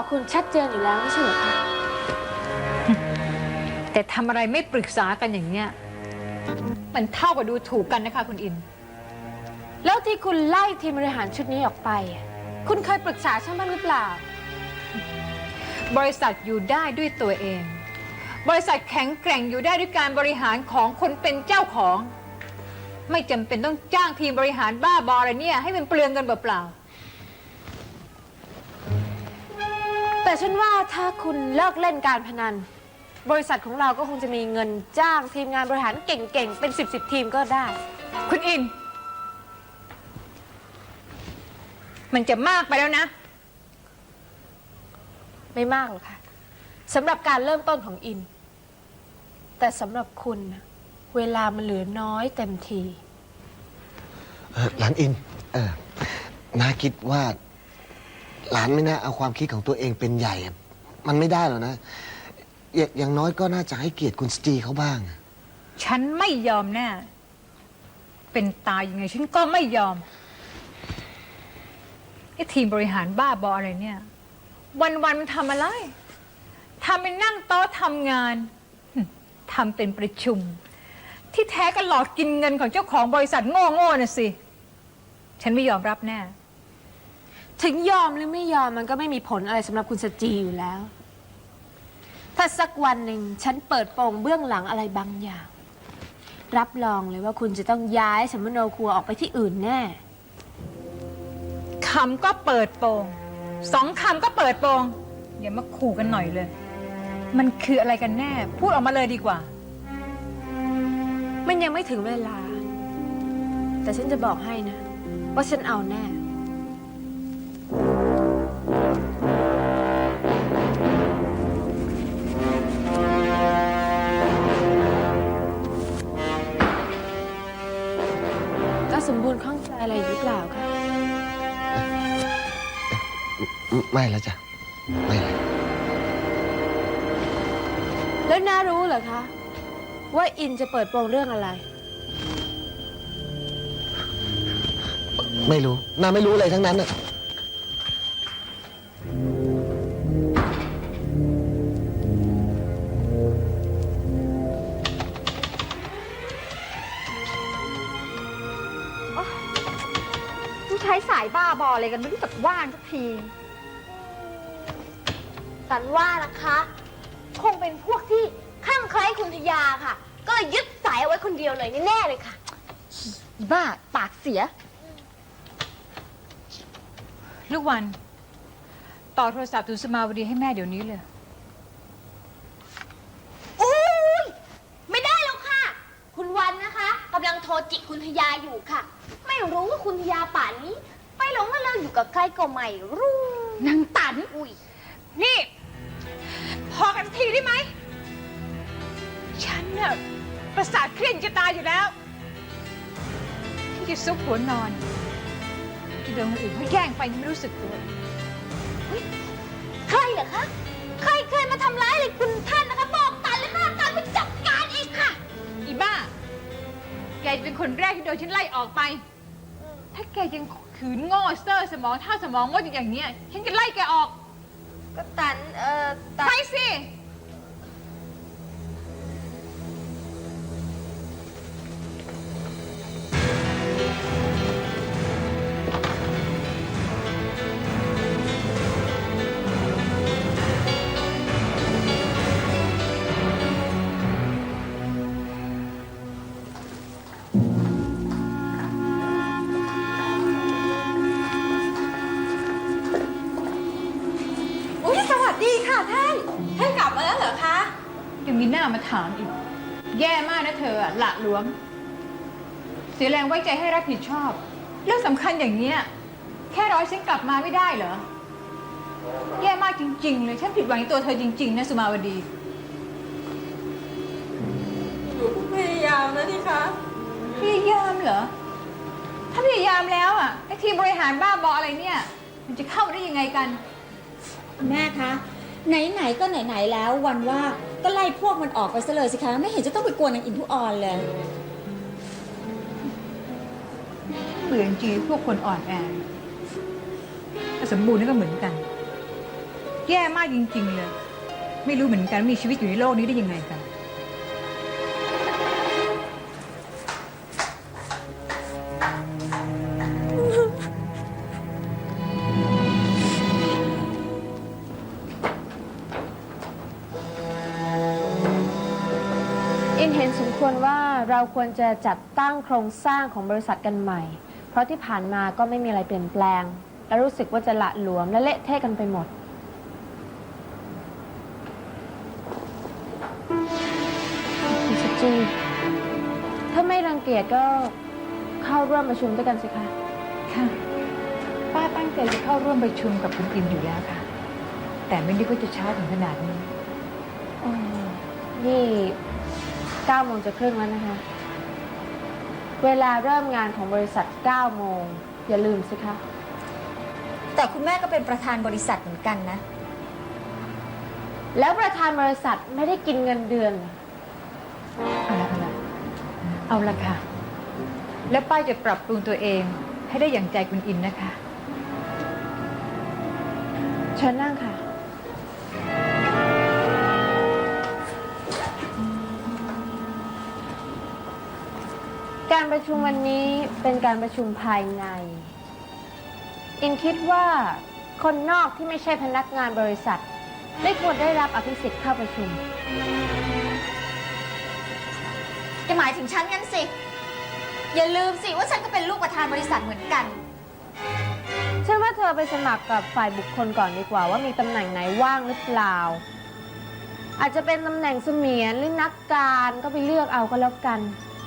บอกคุณชัดเจนอยู่แล้วไม่ใช่เหรอคะแต่ทำอะไรไม่ปรึกษากันอย่างเนี้ยมันเท่ากับดูถูกกันนะคะ คุณอิน แล้วที่คุณไล่ทีมบริหารชุดนี้ออกไปอะคุณเคยปรึกษาฉันบ้างหรือเปล่า บริษัทอยู่ได้ด้วยตัวเอง บริษัทแข็งแกร่งอยู่ได้ด้วยการบริหารของคนเป็นเจ้าของ ไม่จำเป็นต้องจ้างทีมบริหารบ้าบออะไรเนี่ยให้มันเปลืองเงินเปล่า แต่ฉันว่าถ้าคุณเลิกเล่นการพนัน บริษัทของเราก็คงจะมีเงินจ้างทีมงานบริหารเก่งๆ เป็นสิบสิบทีมก็ได้ๆคุณอิน มันจะมากไปแล้วนะ ไม่มากหรอกค่ะสำหรับการเริ่มต้นของอิน แต่สำหรับคุณน่ะเวลามันเหลือน้อยเต็มที เออหลานอิน เออน้าคิดว่า หลานไม่น่าเอาความคิดของตัวเองเป็นใหญ่อะมันไม่ได้หรอกนะอย่าอย่างน้อยก็น่าจะให้เกียรติคุณสตีเขาบ้างฉันไม่ยอมแน่ เป็นตายยังไงฉันก็ไม่ยอม ไอ้ทีมบริหารบ้าบออะไรเนี่ยวันๆมันทำอะไร ทำเป็นนั่งโต๊ะทำงานหึทำเป็นประชุม ที่แท้ก็หลอกกินเงินของเจ้าของบริษัทโง่ๆน่ะสิ ฉันไม่ยอมรับแน่ ถึงยอมหรือไม่ยอมมันก็ไม่มีผลอะไรสำหรับคุณสจีอยู่แล้ว ถ้าสักวันหนึ่งฉันเปิดโปงเบื้องหลังอะไรบางอย่าง รับรองเลยว่าคุณจะต้องย้ายสมโนครัวออกไปที่อื่นแน่ คำก็เปิดโปงสองคำก็เปิดโปงอย่ามาขู่กันหน่อยเลย มันคืออะไรกันแน่ พูดออกมาเลยดีกว่า มันยังไม่ถึงเวลา แต่ฉันจะบอกให้นะ ว่าฉันเอาแน่ บูรณ์ข้องใจอะไรอยู่หรือเปล่าคะไม่แล้วจ้ะ ไม่เลยแล้วน้ารู้เหรอคะ ว่าอินจะเปิดโปงเรื่องอะไร ไม่รู้น้าไม่รู้อะไรทั้งนั้นอะ ออะไรกันไม่รู้จักว่างสักที สันว่านะคะ คงเป็นพวกที่ข้างใคล้ายคุณทยาค่ะ ก็เลยยึดสายเอาไว้คนเดียวเลยแน่ๆเลยค่ะ อีบ้าปากเสีย ลูกวัน ต่อโทรศัพท์ถึงสมาวดีให้แม่เดี๋ยวนี้เลย อุ้ยไม่ได้แล้วค่ะ คุณวันนะคะกำลังโทรจิกคุณทยาอยู่ค่ะ ไม่รู้ว่าคุณทยาป่านนี้ ไปหลงมาเลิกอยู่กับใครก็ไม่รู้นางตัน อุ้ย นี่ พอกันทีได้ไหม ฉันน่ะประสาทเครียดจะตายอยู่แล้ว ที่จะซุกหัวนอนที่โดนคนอื่นเขาแย่งไปยังไม่รู้สึกตัวใครเหรอคะ ใครเคยมาทำร้ายอะไรคุณท่านนะคะ บอกตันเลยค่ะตันไปจัดการเองค่ะ อีบ้า แกจะเป็นคนแรกที่โดนฉันไล่ออกไป ถ้าแกยัง ขืนโง่เซอร์สมองเท่าสมองโง่อย่างเนี้ยฉันจะไล่แกออก ก็ตันเอ่อตัน ไปสิ ท่าน ท่านกลับมาแล้วเหรอคะ ยังมีหน้ามาถามอีก แย่มากนะเธออะหละหลวม เสียแรงไว้ใจให้รับผิดชอบ เรื่องสำคัญอย่างเนี้ย แค่ร้อยฉันกลับมาไม่ได้เหรอ แย่มากจริง ๆ เลย ฉันผิดหวังในตัวเธอจริง ๆ นะสุมาวดี หนูก็พยายามแล้วนี่คะ พยายามเหรอ ถ้าพยายามแล้วอะไอ้ทีมบริหารบ้าบออะไรเนี่ย มันจะเข้าได้ยังไงกันแม่คะ ไหนๆก็ไหนๆแล้ววันว่าก็ไล่พวกมันออกไปซะเลยสิคะ ไม่เห็นจะต้องไปกวนนางอินทุออนเลย เบื่อจริงๆพวกคนอ่อนแอแต่สมบูรณ์นี่ก็เหมือนกัน แย่มากจริง ๆ เลย ไม่รู้เหมือนกันมีชีวิตอยู่ในโลกนี้ได้ยังไงกัน อินเห็นสมควรว่าเราควรจะจัดตั้งโครงสร้างของบริษัทกันใหม่ เพราะที่ผ่านมาก็ไม่มีอะไรเปลี่ยนแปลง และรู้สึกว่าจะละหลวมและเละเทะกันไปหมด คุณสจีถ้าไม่รังเกียจก็เข้าร่วมประชุมด้วยกันสิคะ ค่ะ ป้าตั้งใจจะเข้าร่วมประชุมกับคุณอินอยู่แล้วค่ะ แต่ไม่นึกว่าจะช้าถึงขนาดนี้โอ้นี่ เก้าโมงจะครึ่งแล้วนะคะ เวลาเริ่มงานของบริษัท 9 โมง อย่าลืมสิคะ แต่คุณแม่ก็เป็นประธานบริษัทเหมือนกันนะ แล้วประธานบริษัทไม่ได้กินเงินเดือนเหรอเอาละเอาละเอาละค่ะ แล้วป้าจะปรับปรุงตัวเองให้ได้อย่างใจคุณอินนะคะ เชิญนั่งค่ะ ประชุมวันนี้เป็นการประชุมภายใน อินคิดว่าคนนอกที่ไม่ใช่พนักงานบริษัท ไม่ควรได้รับอภิสิทธิ์เข้าประชุม จะหมายถึงฉันงั้นสิ อย่าลืมสิว่าฉันก็เป็นลูกประธานบริษัทเหมือนกัน ฉันว่าเธอไปสมัครกับฝ่ายบุคคลก่อนดีกว่า ว่ามีตำแหน่งไหนว่างหรือเปล่า อาจจะเป็นตำแหน่งเสมียนหรือนักการก็ไปเลือกเอาก็แล้วกัน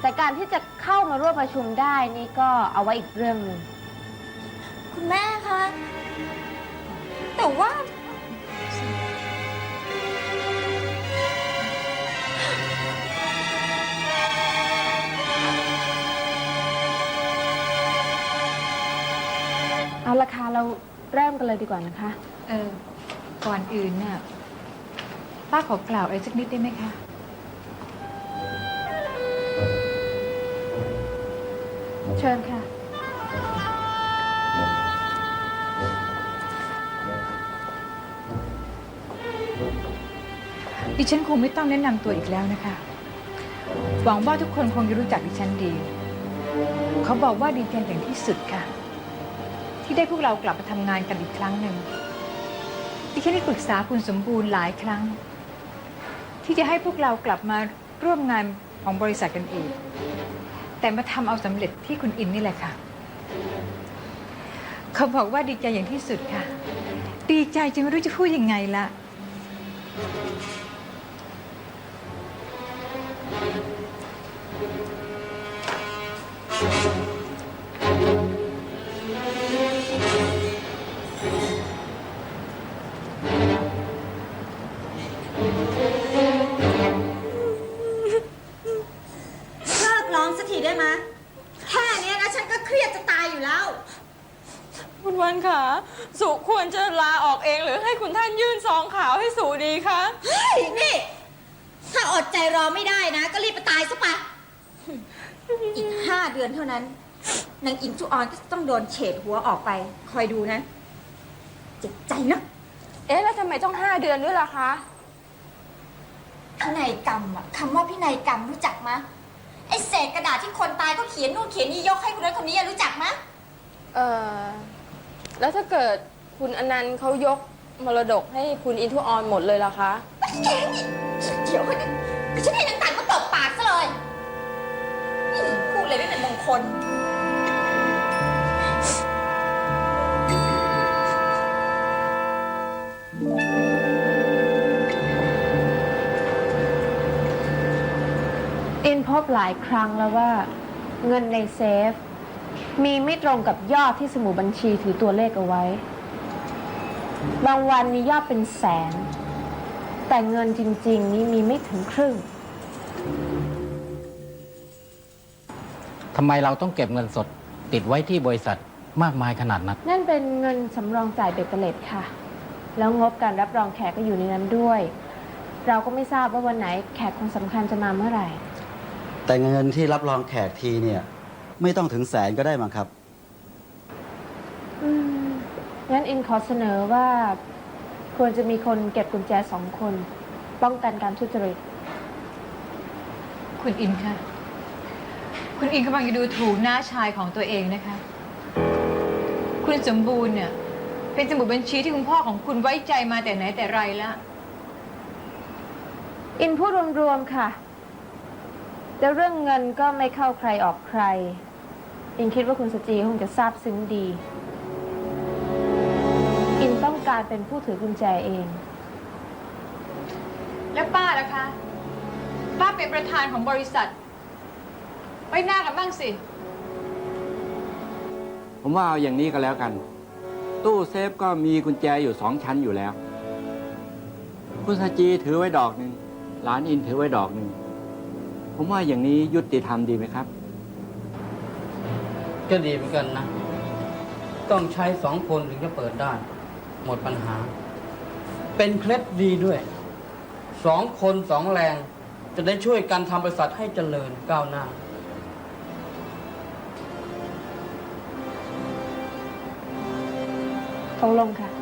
แต่การที่จะเข้ามาร่วมประชุมได้นี่ก็เอาไว้อีกเรื่องหนึ่งคุณแม่คะ แต่ว่า เอาราคาเราเริ่มกันเลยดีกว่านะคะ เออ ก่อนอื่นน่ะป้าขอกล่าวอะไรสักนิดได้ไหมคะ เชิญค่ะ ดิฉันคงไม่ต้องแนะนำตัวอีกแล้วนะคะ หวังว่าทุกคนคงจะรู้จักดิฉันดี เขาบอกว่าดีใจอย่างที่สุดค่ะ ที่ได้พวกเรากลับมาทำงานกันอีกครั้งหนึ่ง ดิฉันได้ปรึกษาคุณสมบูรณ์หลายครั้ง ที่จะให้พวกเรากลับมาร่วมงานของบริษัทกันอีก แต่มาทำเอาสำเร็จที่คุณอินนี่แหละค่ะ เขาบอกว่าดีใจอย่างที่สุดค่ะ ดีใจจนไม่รู้จะพูดยังไงละ ถ้าอดใจรอไม่ได้นะ ก็รีบไปตายซะปะ อีกห้าเดือนเท่านั้น นางอินทุออนก็ต้องโดนเฉดหัวออกไป คอยดูนะ เจ็บใจนะเอ๊ะแล้วทำไมต้องห้าเดือนด้วยล่ะคะ พินัยกรรมอะคำว่าพินัยกรรมรู้จักมะ ไอเศษกระดาษที่คนตายก็เขียนนู่นเขียนนี่ยกให้คนนั้นคนนี้อะรู้จักมะ เออแล้วถ้าเกิดคุณอนันต์เขายกมรดกให้คุณอินทุออนหมดเลยล่ะคะ แกนี่ เดี๋ยวคนนี้ฉันให้นางต่างมาตบปากซะเลยนี่พูดเลยไม่เป็นมงคล อินพบหลายครั้งแล้วว่า เงินในเซฟ มีไม่ตรงกับยอดที่สมุดบัญชีถือตัวเลขเอาไว้ บางวันมียอดเป็นแสน แต่เงินจริง ๆ นี่มีไม่ถึงครึ่ง ทำไมเราต้องเก็บเงินสดติดไว้ที่บริษัทมากมายขนาดนั้น นั่นเป็นเงินสำรองจ่ายเบ็ดเตล็ดค่ะ แล้วงบการรับรองแขกก็อยู่ในนั้นด้วย เราก็ไม่ทราบว่าวันไหนแขกคนสำคัญจะมาเมื่อไหร่ แต่เงินที่รับรองแขกทีเนี่ย ไม่ต้องถึงแสนก็ได้มั้งครับ อืม งั้นอินขอเสนอว่า ควรจะมีคนเก็บกุญแจสองคน ป้องกันการทุจริต คุณอินคะคุณอินกำลังจะดูถูกหน้าชายของตัวเองนะคะ คุณสมบูรณ์เนี่ยเป็นสมุดบัญชีที่คุณพ่อของคุณไว้ใจมาแต่ไหนแต่ไรแล้วอินพูดรวมๆค่ะ แต่เรื่องเงินก็ไม่เข้าใครออกใคร อินคิดว่าคุณสจีคงจะทราบซึ้งดี อินต้อง การเป็นผู้ถือกุญแจเอง แล้วป้าล่ะคะ ป้าเป็นประธานของบริษัท ไว้หน้ากันบ้างสิ ผมว่าเอาอย่างนี้ก็แล้วกัน ตู้เซฟก็มีกุญแจอยู่สองชั้นอยู่แล้ว คุณสจีถือไว้ดอกหนึ่งหลานอินถือไว้ดอกหนึ่งผมว่าอย่างนี้ยุติธรรมดีไหมครับ ก็ดีเหมือนกันนะ ต้องใช้สองคนถึงจะเปิดได้ หมดปัญหา เป็นเคล็ดดีด้วย สองคนสองแรง จะได้ช่วยกันทำบริษัทให้เจริญก้าวหน้า ตกลงค่ะ